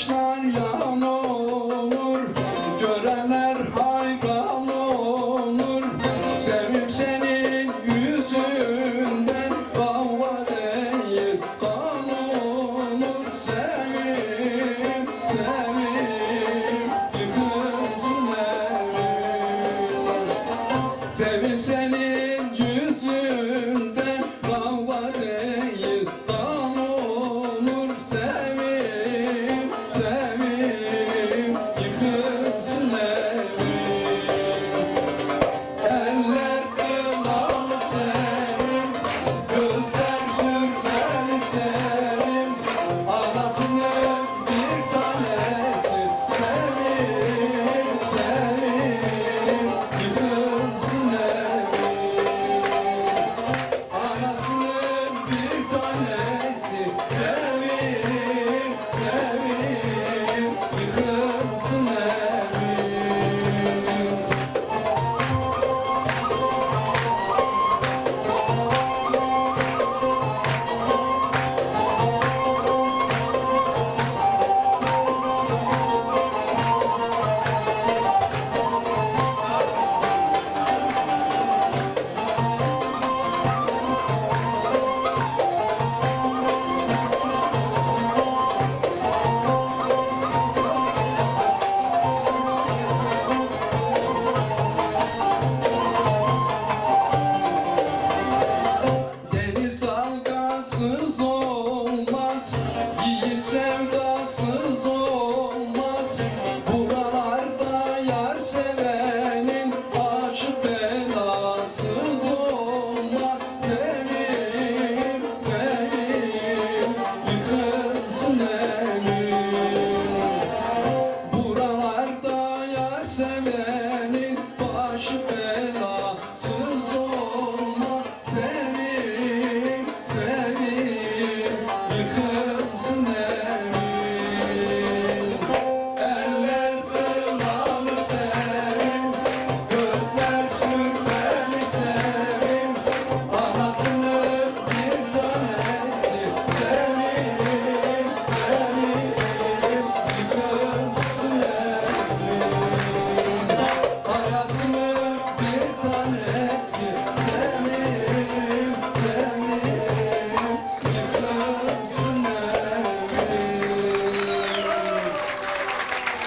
kuşlar yan olur. Görenler hayran olur. Sevim senin yüzünden Kavga değil kan olur. Sevim, sevim Yıkılsın Sevim seni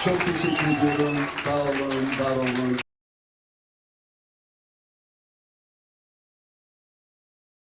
Çok teşekkür ediyorum. Sağ olun, var olun.